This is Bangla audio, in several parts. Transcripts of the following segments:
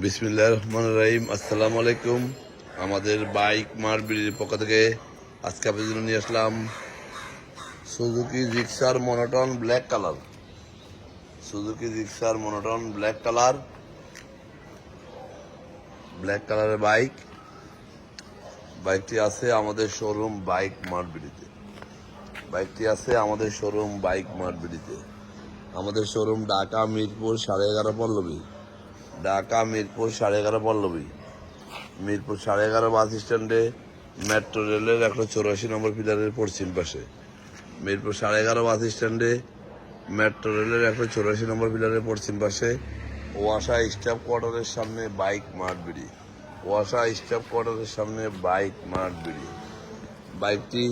বিসমিল্লাহ রহমান রহিম। আসসালামু আলাইকুম আমাদের বাইক মারবিড়ির পক্ষ থেকে আজকে আপনাদের জন্য নিয়ে আসলাম সুজুকি রিক্সার মনোটন ব্ল্যাক কালার। সুজুকি রিক্সার মনোটন ব্ল্যাক কালার। ব্ল্যাক কালারের বাইক। বাইকটি আছে আমাদের শোরুম বাইক মারবিড়িতে বাইকটি আছে আমাদের শোরুম বাইক মারবিড়িতে আমাদের শোরুম ঢাকা মিরপুর সাড়ে এগারো পল্লবী। ঢাকা, মিরপুর, সাড়ে এগারো পল্লবী। মিরপুর সাড়ে এগারো বাস স্ট্যান্ডে মেট্রো রেলের একশো চৌরাশি নম্বর পিলারের পশ্চিম পাশে। মিরপুর সাড়ে এগারো বাস স্ট্যান্ডে মেট্রো রেলের একশো চৌরাশি নম্বর পিলারের পশ্চিম পাশে ওয়াসা স্টাফ কোয়ার্টারের সামনে বাইক মাঠ বিড়ি। ওয়াসা স্টাফ কোয়ার্টারের সামনে বাইক মাঠ বিড়ি। বাইকটি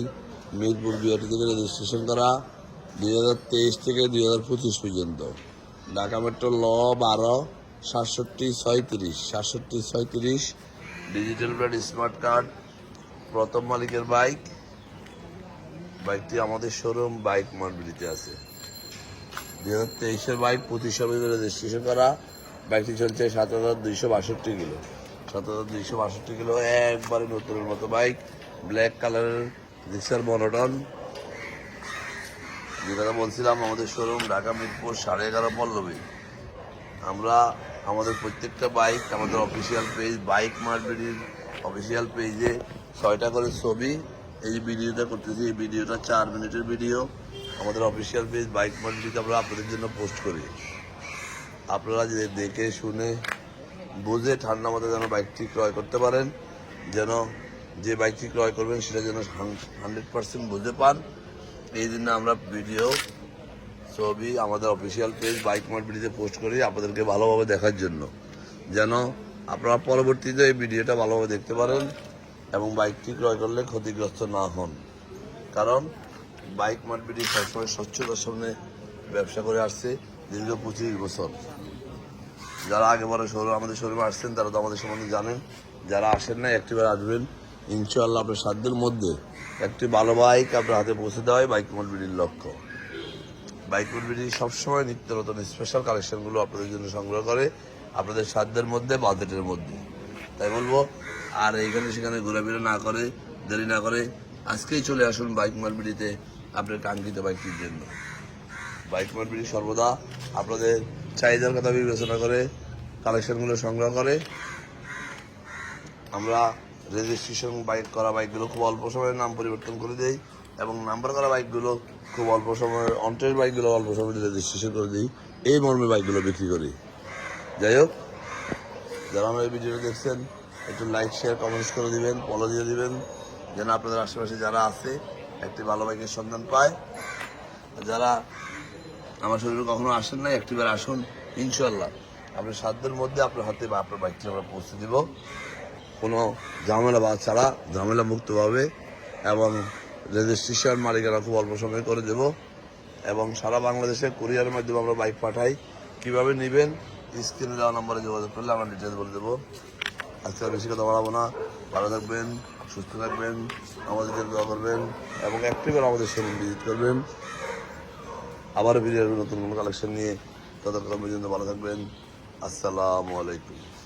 মিরপুর বিআরটি থেকে রেজিস্ট্রেশন করা দুই হাজার তেইশ থেকে দুই হাজার পঁচিশ পর্যন্ত। ঢাকা মেট্রো ল বারো সাতষট্টি ছয়ত্রিশ সাতষট্টি ছয়ত্রিশ ডিজিটাল প্লেট স্মার্ট কার্ড প্রথম মালিকের বাইক বাইকটি আমাদের শোরুম বাইক মার্বিলিতে আছে। দুই হাজার তেইশের বাইক পঁচিশ রেজিস্ট্রেশন করা। বাইকটি চলছে সাত হাজার দুইশো বাষট্টি কিলো। সাত হাজার দুইশো বাষট্টি কিলো, একবারে নতুনের মতো বাইক ব্ল্যাক কালারের রিক্সার মনোটন যেটা বলছিলাম, আমাদের শোরুম ঢাকা মিরপুর সাড়ে এগারো পল্লবী। আমরা আমাদের প্রত্যেকটা বাইক আমাদের অফিসিয়াল পেজ বাইক মার্কেটের অফিসিয়াল পেজে ছয়টা করে ছবি। এই ভিডিওটা করতেছি, এই ভিডিওটা চার মিনিটের ভিডিও আমাদের অফিসিয়াল পেজ বাইক মার্কেটে আমরা আপনাদের জন্য পোস্ট করি। আপনারা যে দেখে, শুনে, বুঝে ঠান্ডা মাথায় যেন বাইকটি ক্রয় করতে পারেন, যেন যে বাইকটি ক্রয় করবেন, সেটা যেন হান্ড্রেড পার্সেন্ট বুঝতে পান। এই জন্য আমরা ভিডিও ছবি আমাদের অফিসিয়াল পেজ বাইক মার্কেটে পোস্ট করি আপনাদেরকে ভালোভাবে দেখার জন্য। যেন আপনারা পরবর্তীতে এই ভিডিওটা ভালোভাবে দেখতে পারেন এবং বাইকটি ক্রয় করলে ক্ষতিগ্রস্ত না হন। কারণ বাইক মার্কেটে সবসময় স্বচ্ছতার সামনে ব্যবসা করে আসছে দীর্ঘ পঁচিশ বছর। যারা আগেবারে শোরুম আমাদের শোরুমে আসছেন তারা তো আমাদের সম্বন্ধে জানেন। যারা আসেন না একটিবার আসবেন। ইনশাআল্লাহ আপনার সাধ্যের মধ্যে একটি ভালো বাইক আপনার হাতে পৌঁছে দেওয়াই বাইক মোটবিডির লক্ষ্য। বাইক মোটবিডি সবসময় নিত্য নতুন স্পেশাল কালেকশনগুলো আপনাদের জন্য সংগ্রহ করে আপনাদের সাধ্যের মধ্যে, বাজেটের মধ্যে। তাই বলব, আর এইখানে সেখানে ঘোরাফেরা না করে, দেরি না করে আজকেই চলে আসুন বাইক মার্বিডিতে আপনার কাঙ্ক্ষিত বাইকটির জন্য। বাইক মার্বিডি সর্বদা আপনাদের চাহিদার কথা বিবেচনা করে কালেকশনগুলো সংগ্রহ করে। আমরা রেজিস্ট্রেশন বাইক করা বাইকগুলো খুব অল্প সময়ে নাম পরিবর্তন করে দিই। এবং নাম্বার করা বাইকগুলো খুব অল্প সময়ে অন্টের বাইকগুলো অল্প সময়ে রেজিস্ট্রেশন করে দিই। এই মর্মে বাইকগুলো বিক্রি করি। যাই হোক, যারা আমরা এই ভিডিওটা দেখছেন, একটু লাইক শেয়ার কমেন্টস করে দিবেন ফলো দিয়ে দিবেন, যেন আপনাদের আশেপাশে যারা আছে, একটি ভালো বাইকের সন্ধান পায়। যারা আমার শরীরে কখনো আসেন নাই, একটিবার আসুন ইনশাল্লাহ আপনার সাধ্যের মধ্যে আপনার হাতে বা আপনার বাইকটি আমরা পৌঁছে দিব। কোনো ঝামেলা বা ছাড়া ঝামেলা মুক্তভাবে এবং রেজিস্ট্রেশন মালিকানা খুব অল্প সময়ে করে দেব এবং সারা বাংলাদেশে কুরিয়ারের মাধ্যমে আমরা বাইক পাঠাই। কীভাবে নেবেন? স্ক্রিনে দেওয়া নম্বরে যোগাযোগ করলে আমরা ডিটেলস বলে দেবো। আজকে বেশি কথা বাড়াবো না। ভালো থাকবেন, সুস্থ থাকবেন, আমাদের দোয়া করবেন এবং একটিবার আমাদের শোরুম ভিজিট করবেন। আবার ভিডিওর নতুন কোনো কালেকশন নিয়ে। ততক্ষণ পর্যন্ত ভালো থাকবেন। আসসালামু আলাইকুম।